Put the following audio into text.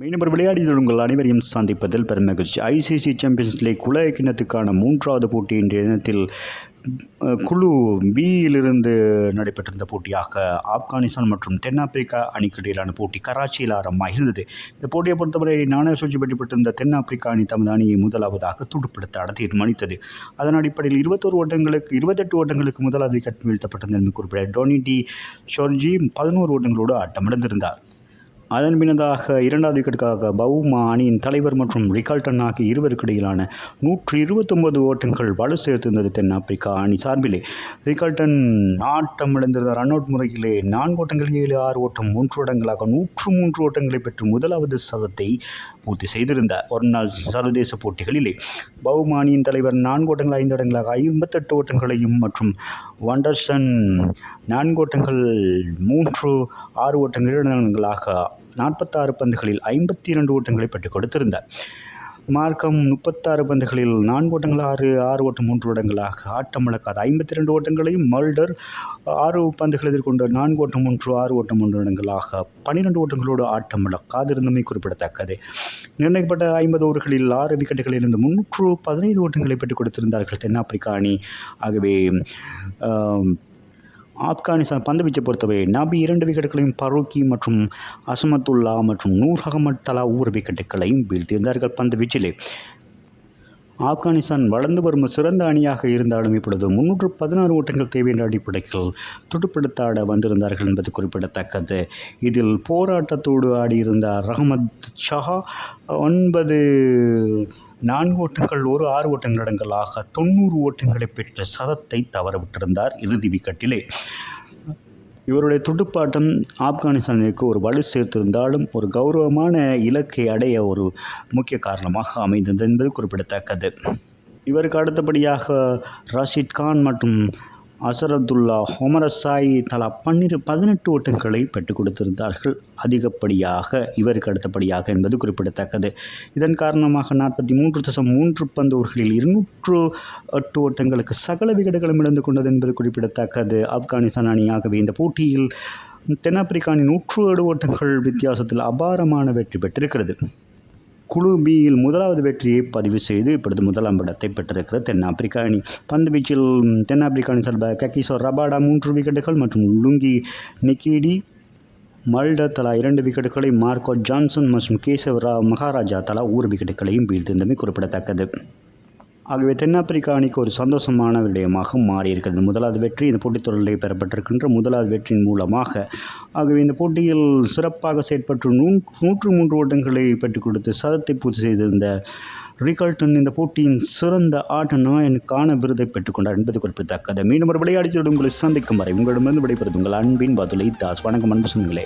மீனவர் விளையாடி விளையாடிய உங்கள் அனைவரையும் சந்திப்பதில் பெருமகிழ்ச்சி. ஐசிசி சாம்பியன்ஸ் லீக் உலக கிண்ணத்துக்கான மூன்றாவது போட்டி இன்றைய தினத்தில் குழு பியிலிருந்து நடைபெற்றிருந்த போட்டியாக ஆப்கானிஸ்தான் மற்றும் தென்னாப்பிரிக்கா அணிக்கிடையிலான போட்டி கராச்சியில் ஆரம்பமாக இருந்தது இந்த போட்டியை பொறுத்தவரை நாணய சூழ்ச்சி வெற்றி பெற்றிருந்த தென்னாப்பிரிக்கா அணி தமது அணியை முதலாவதாக துடுப்படுத்த அட தீர்மானித்தது அதன் அடிப்படையில் இருபத்தோரு ஓட்டங்களுக்கு இருபத்தெட்டு ஓட்டங்களுக்கு முதலாவது விக்கெட் வீழ்த்தப்பட்டது என்று குறிப்பிட்ட டோனி டி ஷோர்ஜி பதினோரு ஓட்டங்களோடு ஆட்டமிழந்திருந்தார். அதன் பின்னதாக இரண்டாவது விக்கெட்டுக்காக பவுமா அணியின் தலைவர் மற்றும் ரிகால்டன் ஆகிய இருவருக்கு இடையிலான நூற்றி இருபத்தொன்பது ஓட்டங்கள் வலு சேர்த்திருந்தது தென்னாப்பிரிக்கா அணி சார்பிலே. ரிகால்டன் ஆட்டமிழந்திருந்த ரன் அவுட் முறையிலே நான்கு ஓட்டங்கள் ஏழு ஆறு ஓட்டம் மூன்று ஓட்டங்களாக நூற்று மூன்று ஓட்டங்களை பெற்று முதலாவது சதத்தை பூர்த்தி செய்திருந்தார். ஒரு நாள் சர்வதேச போட்டிகளிலே பவுமா அணியின் தலைவர் நான்கு ஓட்டங்கள் ஐந்து இடங்களாக ஐம்பத்தெட்டு ஓட்டங்களையும் மற்றும் வண்டர்சன் நான்கு ஓட்டங்கள் மூன்று ஆறு ஓட்டங்கள் ஏழு இடங்களாக நாற்பத்தாறு பந்துகளில் ஐம்பத்தி இரண்டு ஓட்டங்களை பெற்றுக் கொடுத்திருந்தார். மார்க்கம் முப்பத்தாறு பந்துகளில் நான்கு ஓட்டங்கள் ஆறு ஆறு ஓட்டம் மூன்று ஓட்டங்களாக ஆட்டம் இழக்காத ஐம்பத்தி ரெண்டு ஓட்டங்களையும் மல்டர் ஆறு பந்துகள் எதிர்கொண்ட நான்கு ஓட்டம் மூன்று ஆறு ஓட்டம் மூன்று இடங்களாக பன்னிரெண்டு ஓட்டங்களோடு ஆட்டம் இழக்காதிருந்தமை குறிப்பிடத்தக்கது. நிர்ணயிக்கப்பட்ட ஐம்பது ஓவர்களில் ஆறு விக்கெட்டுகளில் இருந்து முன்னூற்று பதினைந்து ஓட்டங்களை பெற்றுக் கொடுத்திருந்தார்கள் தென்னாப்பிரிக்கா அணி. ஆகவே ஆப்கானிஸ்தான் பந்து வீச்சை பொறுத்தவரை நபி இரண்டு விக்கெட்டுகளையும் பரோக்கி மற்றும் அசமத்துல்லா மற்றும் நூர் அகமத் தலா ஒவ்வொரு விக்கெட்டுகளையும் வீழ்த்தியிருந்தார்கள் பந்து வீச்சிலே ஆப்கானிஸ்தான் வளர்ந்து வரும் சிறந்த அணியாக இருந்தாலும் இப்பொழுது முன்னூற்று பதினாறு ஓட்டங்கள் தேவை என்ற அடிப்படையில் துடுப்படுத்தாட வந்திருந்தார்கள் என்பது குறிப்பிடத்தக்கது. இதில் போராட்டத்தோடு ஆடியிருந்த ரஹமத் ஷஹா ஒன்பது நான்கு ஓட்டங்கள் ஒரு ஆறு ஓட்டங்கள் அடங்கலாக தொண்ணூறு ஓட்டங்களை பெற்ற சதத்தை தவறவிட்டிருந்தார் இறுதி விக்கெட்டிலே. இவருடைய துடுப்பாட்டம் ஆப்கானிஸ்தானிற்கு ஒரு வலு சேர்த்திருந்தாலும் ஒரு கௌரவமான இலக்கை அடைய ஒரு முக்கிய காரணமாக அமைந்தது என்பது குறிப்பிடத்தக்கது. இவருக்கு அடுத்தபடியாக ரஷீத் கான் மற்றும் அசரதுல்லா ஹொமரசாய் தலா பன்னிரு பதினெட்டு ஓட்டங்களை பெற்றுக் கொடுத்திருந்தார்கள். அதிகப்படியாக இவருக்கு அடுத்தபடியாக என்பது குறிப்பிடத்தக்கது. இதன் காரணமாக நாற்பத்தி மூன்று தசம் மூன்று பந்து இருநூற்று எட்டு ஓட்டங்களுக்கு சகல விகடுகளும் இழந்து கொண்டது என்பது குறிப்பிடத்தக்கது. ஆப்கானிஸ்தான் அணியாகவே இந்த போட்டியில் தென்னாப்பிரிக்காவின் நூற்று ஏழு ஓட்டங்கள் வித்தியாசத்தில் அபாரமான வெற்றி பெற்றிருக்கிறது. குழு பியில் முதலாவது வெற்றியை பதிவு செய்து இப்பொழுது முதலாம் இடத்தை பெற்றிருக்கிற தென்னாப்பிரிக்கா அணி பந்து வீச்சில் தென்னாப்பிரிக்கா அணி சார்பாக கக்கிசோ ரபாடா மூன்று விக்கெட்டுகள் மற்றும் லுங்கி நிக்கிடி மல்ட தலா இரண்டு விக்கெட்டுகளை மார்க்கோ ஜான்சன் மற்றும் கேசவராவ் மகாராஜா தலா ஒரு விக்கெட்டுகளையும் வீழ்த்திருந்தமை குறிப்பிடத்தக்கது. ஆகவே தென்னாப்பிரிக்கா அணிக்கு ஒரு சந்தோஷமான விடயமாக மாறியிருக்கிறது. முதலாவது வெற்றி இந்த போட்டித் தொடரில் பெறப்பட்டிருக்கின்ற முதலாவது வெற்றியின் மூலமாக. ஆகவே இந்த போட்டியில் சிறப்பாக செயற்பட்டு நூ நூற்று மூன்று ஓட்டங்களை பெற்றுக் கொடுத்து சதத்தை பூர்த்தி செய்திருந்த ரிகல்டன் இந்த போட்டியின் சிறந்த ஆட்ட நாயனுக்கான விருதை பெற்றுக்கொண்டார் என்பது குறிப்பிடத்தக்கது. மீண்டும் ஒரு விளையாடி உங்களை சந்திக்கும் வரை உங்களிடமிருந்து விடைபெறுது உங்கள் அன்பின் பதிலை தாஸ். வணக்கம் அன்பு சொந்தங்களே.